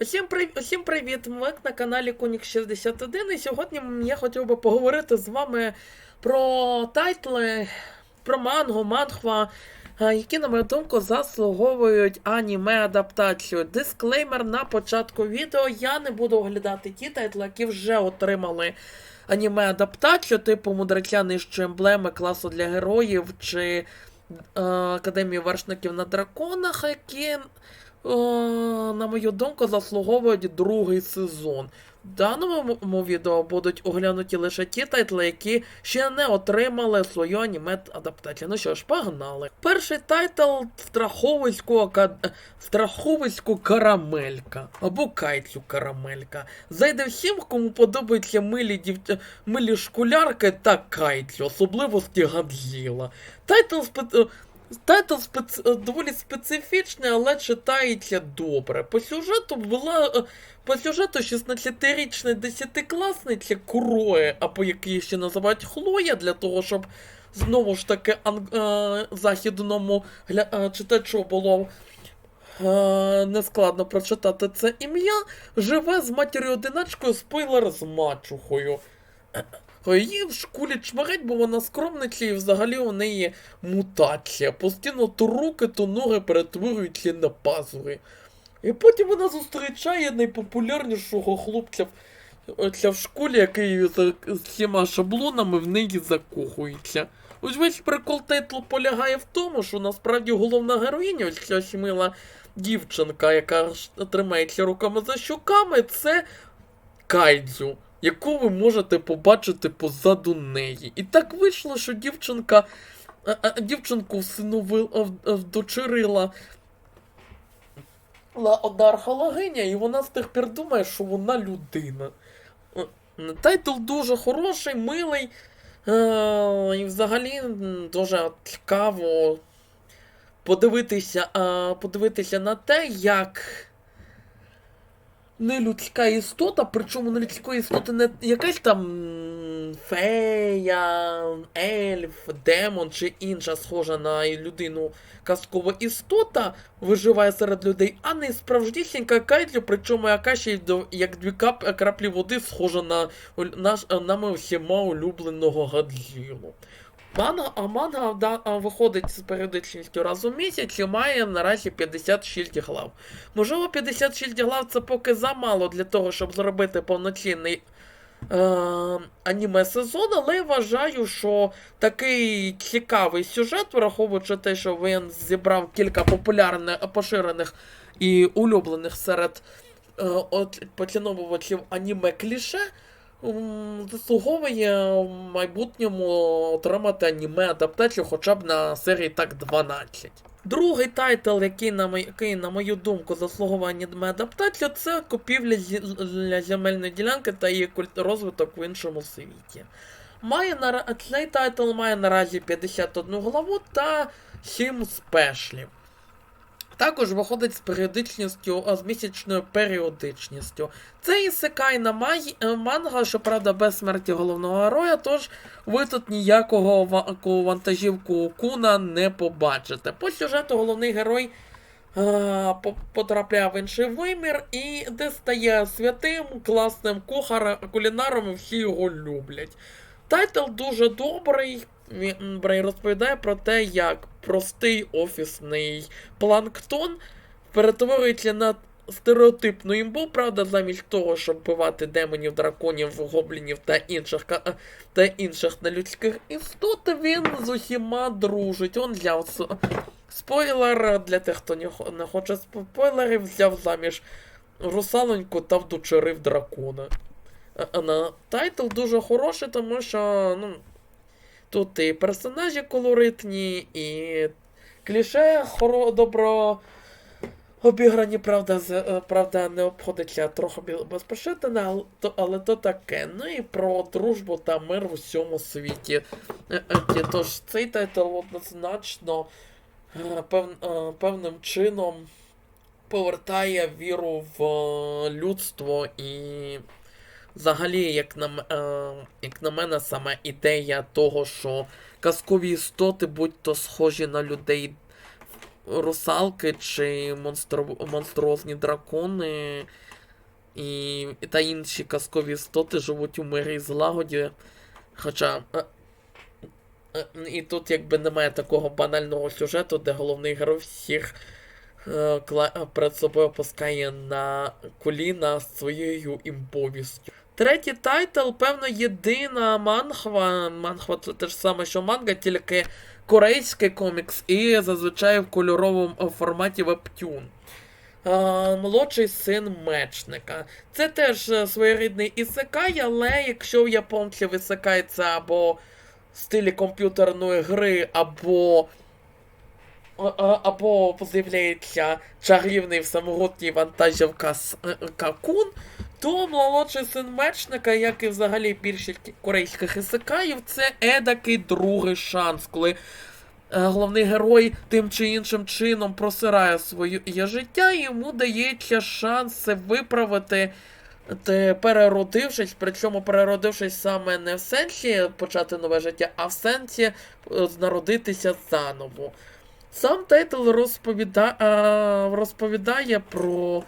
Усім, прив... Усім привіт! Ми на каналі Кунік 61 і сьогодні я хотів би поговорити з вами про тайтли, про мангу, манхва, які, на мою думку, заслуговують аніме-адаптацію. Дисклеймер на початку відео. Я не буду оглядати ті тайтли, які вже отримали аніме-адаптацію, типу Мудреця нижчої емблеми класу для героїв чи е, Академії вершників на драконах, які на мою думку, заслуговують другий сезон. В даному відео будуть оглянуті лише ті тайтли, які ще не отримали свою аніме-адаптацію. Ну що ж, погнали. Перший тайтл Страховиську. Страховиську карамелька або кайцю карамелька. Зайде всім, кому подобаються милі, дів... милі шкулярки та кайцю, особливості Гадзіла. Тайтл спе... Тайтл спец... е, доволі специфічний, але читається добре. По сюжету була. е, По сюжету 16-річна десятикласниця Куроє, або як її ще називають Хлоя, для того, щоб знову ж таки ан... е... західному гля... читачу було. Нескладно прочитати це ім'я, живе з матір'ю одиначкою спойлер з мачухою. Її в школі чмарять, бо вона скромниця і взагалі у неї мутація. Постійно то руки, то ноги перетворюються на пазури. І потім вона зустрічає найпопулярнішого хлопця в, школі, який за всіма шаблонами в неї закохується. Ось весь прикол тайтлу полягає в тому, що насправді головна героїня, ось ця сміла дівчинка, яка тримається руками за щоками, це Кайдзю, яку ви можете побачити позаду неї. І так вийшло, що дівчинка. а- а, Дівчинку всиновила, вдочерила ла- одна археологиня, і вона з тих пір думає, що вона людина. Е, Тайтл дуже хороший, милий. Е, і взагалі дуже цікаво подивитися, е, подивитися на те, як нелюдська істота, причому нелюдської істоти не якась там фея, ельф, демон чи інша схожа на людину казкова істота виживає серед людей, а не справжнісінька кайтлю, причому яка ще й як дві кап, краплі води схожа на наш, нами всіма улюбленого Гадзілу. Манга, а манга да, виходить з періодичністю раз у місяць і має наразі 56 глав. Можливо, 56 глав це поки замало для того, щоб зробити повноцінний е, аніме сезон, але я вважаю, що такий цікавий сюжет, враховуючи те, що він зібрав кілька популярних, поширених і улюблених серед е, поціновувачів аніме кліше. Заслуговує в майбутньому отримати аніме адаптацію хоча б на серії так 12. Другий тайтл, який на, мою, який, на мою думку, заслуговує аніме адаптацію, це купівля земельної ділянки та її розвиток в іншому світі. Має нара... Цей тайтл має наразі 51 главу та 7 спешлів. Також виходить з періодичністю, а, з місячною періодичністю. Це ісекай на май... е, манга, щоправда, без смерті головного героя, тож ви тут ніякого вантажівку Куна не побачите. По сюжету головний герой е, потрапляє в інший вимір і де стає святим, класним кухарем, кулінаром, і всі його люблять. Тайтл дуже добрий. Він розповідає про те, як простий офісний планктон перетворюється на стереотипну імбу, правда, замість того, щоб вбивати демонів, драконів, гоблінів та інших та інших нелюдських істот, він з усіма дружить. Он взяв спойлер для тих, хто не хоче спойлерів, взяв заміж русалоньку та вдочерив дракона. А- а на тайтл дуже хороший, тому що ну, тут і персонажі колоритні, і кліше хоро, добро обіграні, правда, е, правда, не обходиться трохи безпошитане, але то, але то таке. Ну і про дружбу та мир в усьому світі. Е, е, ті- Тож цей тайтл однозначно е, пев, е, певним чином повертає віру в е, людство і взагалі, як на, е, як на мене, саме ідея того, що казкові істоти, будь то схожі на людей русалки чи монстру... монструозні дракони і... та інші казкові істоти живуть у мирі і злагоді. Хоча. е, е, І тут якби немає такого банального сюжету, де головний герой всіх е, перед собою опускає на коліна своєю імповістю. Третій тайтл, певно, єдина манхва. Манхва це те ж саме, що манга, тільки корейський комікс і зазвичай в кольоровому е, форматі вебтюн. Молодший син мечника. Це теж е, своєрідний ісекай, але якщо в японців ісекай це або в стилі комп'ютерної гри, або. Або з'являється чарівний всемогутній вантажівка е, Какун, то молодший син мечника, як і взагалі більшість корейських ісекаїв, це едакий другий шанс, коли е, головний герой тим чи іншим чином просирає своє життя, і йому дається шанс це виправити. Переродившись, причому переродившись саме не в сенсі почати нове життя, а в сенсі е, народитися заново. Сам тайтл розповіда... е, розповідає про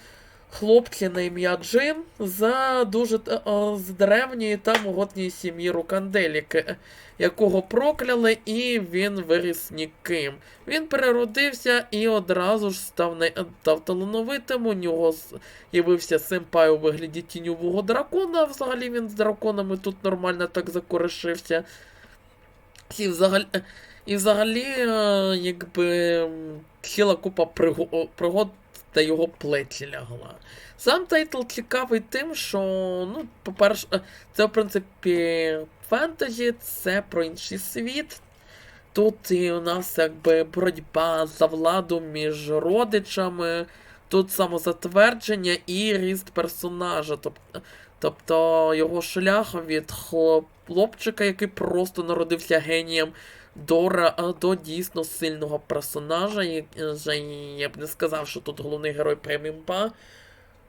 хлопця на ім'я Джин за дуже е, з древньої та могутньої сім'ї Руканделіки, якого прокляли, і він виріс ніким. Він переродився і одразу ж став, не... став талановитим. У нього з'явився симпай у вигляді тіньового дракона. Взагалі він з драконами тут нормально так закорешився. І взагалі, і взагалі е, якби ціла купа приго- пригод та його плечі лягла. Сам тайтл цікавий тим, що, ну, по-перше, е, це, в принципі, фентезі, це про інший світ. Тут і у нас якби боротьба за владу між родичами, тут самозатвердження і ріст персонажа. Тобто, тобто його шлях від хлопчика, який просто народився генієм, до, до дійсно сильного персонажа. Е, я б не сказав, що тут головний герой премімпа.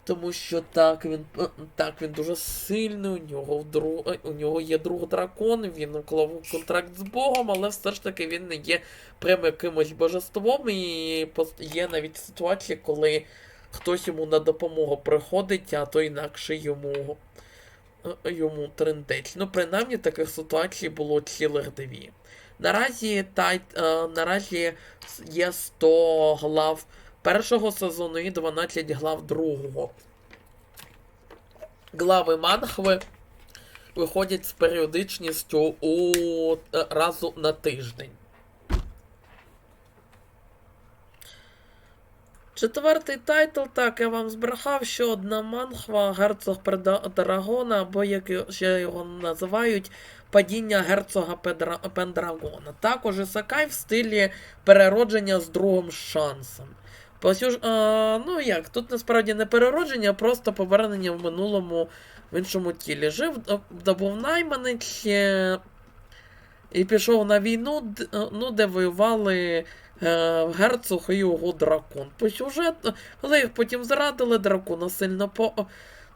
Тому що так, він е, так, він дуже сильний, у нього друг, е, у нього є друг дракон, він уклав контракт з Богом, але все ж таки він не є прям якимось божеством, і є навіть ситуації, коли хтось йому на допомогу приходить, а то інакше йому, е, йому трендець. Ну, принаймні таких ситуацій було цілих дві. Наразі, тай, е, наразі є 100 глав першого сезону і 12 глав другого. Глави манхви виходять з періодичністю у е, разу на тиждень. Четвертий тайтл, так, я вам збрехав, що одна манхва герцог Драгона, або як ще його називають, падіння герцога. Пендрагона. Також Ісакай в стилі переродження з другим шансом. Посюж... А, ну як, тут насправді не переродження, а просто повернення в минулому в іншому тілі. Жив, добув найманець і пішов на війну, е, ну, де воювали герцог і його дракон. По сюжету, але їх потім зрадили, дракона сильно по...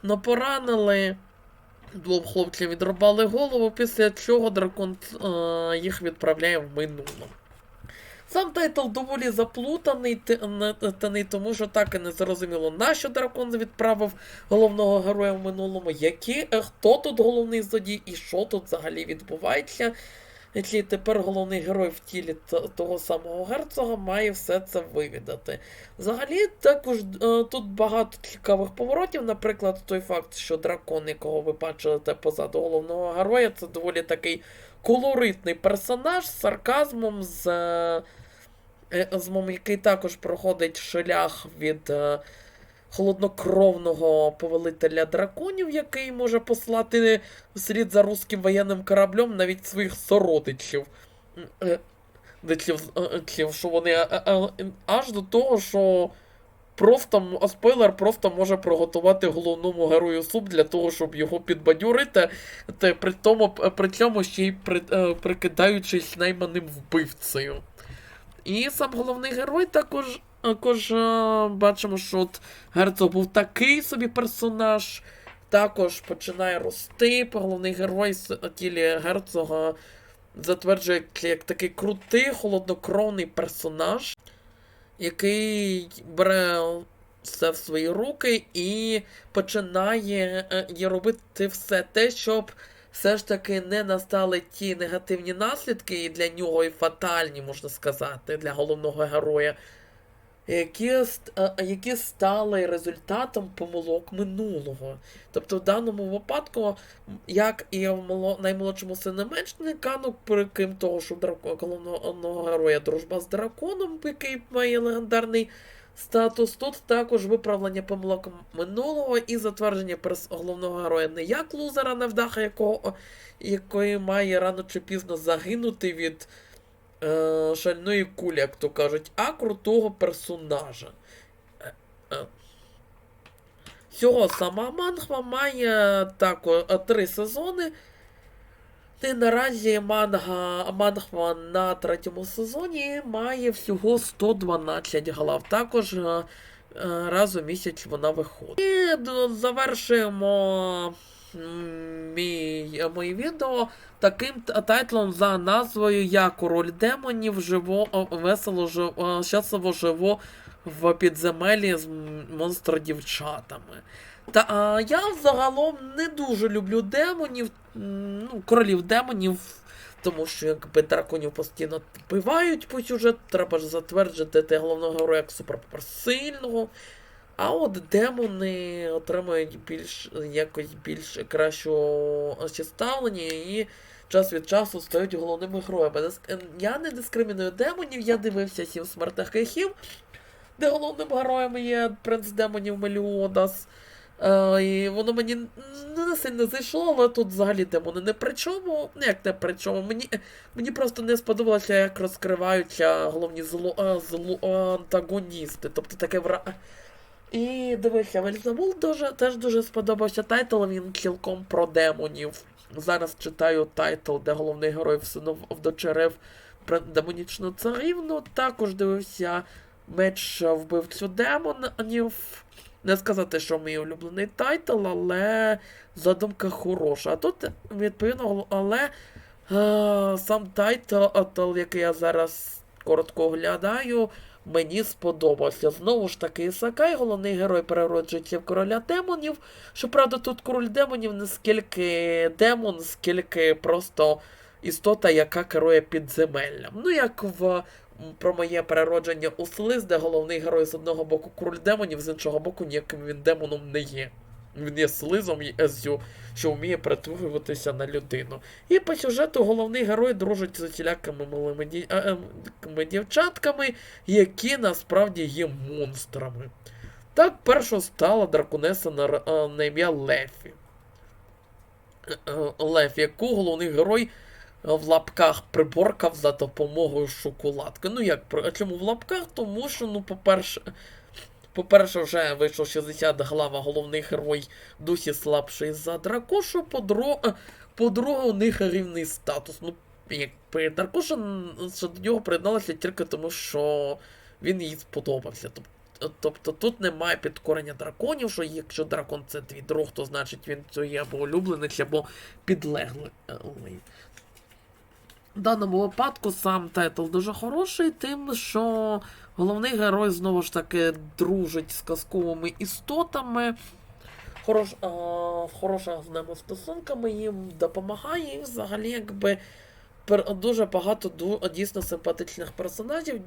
но поранили. Двом хлопцям відрубали голову, після чого дракон е, їх відправляє в минуле. Сам тайтл доволі заплутаний, т- не- таний, тому що так і не зрозуміло, на що дракон відправив головного героя в минулому, які, е, хто тут головний злодій і що тут взагалі відбувається. Який тепер головний герой в тілі того самого герцога має все це вивідати. Взагалі, також е, тут багато цікавих поворотів. Наприклад, той факт, що дракон, якого ви бачили позаду головного героя, це доволі такий колоритний персонаж з сарказмом, з, е, з який також проходить шлях від е, холоднокровного повелителя драконів, який може послати вслід за руським воєнним кораблем навіть своїх сородичів. Е, Дичів, е, що вони е, е, е, аж до того, що просто спойлер просто може приготувати головному герою суп для того, щоб його підбадьорити, та при тому, при цьому ще й при, е, прикидаючись найманим вбивцею. І сам головний герой також, також е, бачимо, що от герцог був такий собі персонаж, також починає рости. Головний герой з тілі герцога затверджується як такий крутий, холоднокровний персонаж. який бере все в свої руки і починає е, робити все те, щоб все ж таки не настали ті негативні наслідки і для нього і фатальні, можна сказати, для головного героя, які, е, які стали результатом помилок минулого. Тобто, в даному випадку, як і в наймолодшому сину мечника, ну, при крім того, що в драко- головного героя дружба з драконом, який має легендарний статус, тут також виправлення помилок минулого і затвердження головного героя не як лузера невдаха, якого, якої має рано чи пізно загинути від е, шальної кулі, як то кажуть, а крутого персонажа. Е, е. Всього сама манхва має також три сезони. І наразі манга, манхва на третьому сезоні має всього 112 глав. Також е, раз у місяць вона виходить. І завершуємо м, мій, моє відео таким тайтлом за назвою Я король демонів живо, весело живо, щасливо живу в підземелі з монстр-дівчатами. Та а, я загалом не дуже люблю демонів, ну, королів демонів, тому що якби драконів постійно вбивають по сюжету, треба ж затверджувати головного героя як суперсильного. А от демони отримують більш якось більш кращого ставлення і час від часу стають головними героями. Я не дискриміную демонів, я дивився сім смертних гріхів, де головним героєм є принц демонів Меліодас. Е, і воно мені не сильно зайшло, але тут взагалі демони не при чому. Ну, як не при чому. Мені, мені просто не сподобалося, як розкриваються головні зло, е, зло, е, антагоністи. Тобто таке вра. І дивися, Вельзевул дуже, теж дуже сподобався тайтл, він цілком про демонів. Зараз читаю тайтл, де головний герой всинув вдочерив про демонічну царівну. Також дивився меч вбивцю демонів. Не сказати, що мій улюблений тайтл, але задумка хороша. А тут, відповідно, але е, сам тайтл, який я зараз коротко оглядаю, мені сподобався. Знову ж таки, Ісакай, головний герой перероджується в короля демонів. Щоправда, тут король демонів не скільки демон, скільки просто істота, яка керує підземеллям. Ну, як в про моє переродження у Слиз, де головний герой з одного боку король демонів, з іншого боку, ніяким він демоном не є. Він є слизом і Езю, що вміє перетворюватися на людину. І по сюжету головний герой дружить з усілякими малими ді... е, е, дівчатками, які насправді є монстрами. Так першою стала драконеса на, р- е, на ім'я Лефі. Е, Лефі, яку головний герой в лапках приборкав за допомогою шоколадки. Ну як, при- чому в лапках? Тому що, ну, по-перше, по-перше, вже вийшов 60 глава, головний герой досі слабший за дракошу, по-друге, по-друге, у них рівний статус. Ну, якби дракоша що до нього приєдналася тільки тому, що він їй сподобався. Тобто, тобто тут немає підкорення драконів, що якщо дракон це твій друг, то значить він твій або улюбленець, або підлеглий. В даному випадку сам тайтл дуже хороший, тим, що головний герой знову ж таки дружить з казковими істотами, хорош, а, хороша з ними стосунками, їм допомагає, і взагалі якби пер, дуже багато дійсно симпатичних персонажів.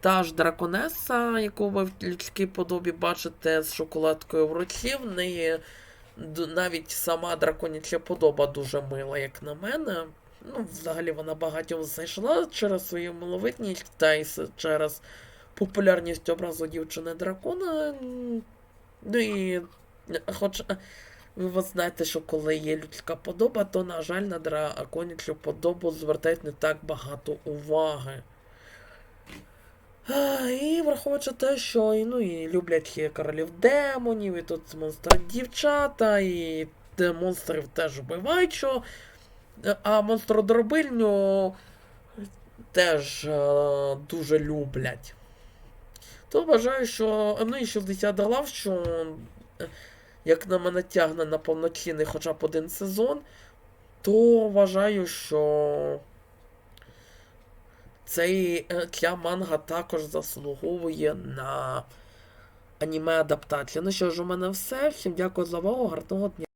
Та ж драконеса, яку ви в людській подобі бачите з шоколадкою в руці, в неї навіть сама драконяча подоба дуже мила, як на мене. Ну, взагалі вона багатьом зайшла через свою миловидність та й через популярність образу дівчини дракона. Ну і хоч е, ви знаєте, що коли є людська подоба, то, на жаль, на драконячу подобу звертають не так багато уваги. І враховуючи те, що ну, і люблять і королів демонів, і тут монстри дівчата, і монстрів теж вбивають, що. Е, А монстродробильню теж е, дуже люблять. То вважаю, що. Ну і 60 глав, що е, як на мене тягне на повноцінний хоча б один сезон, то вважаю, що цей, е, ця манга також заслуговує на аніме адаптацію. Ну що ж, у мене все. Всім дякую за увагу, гарного дня.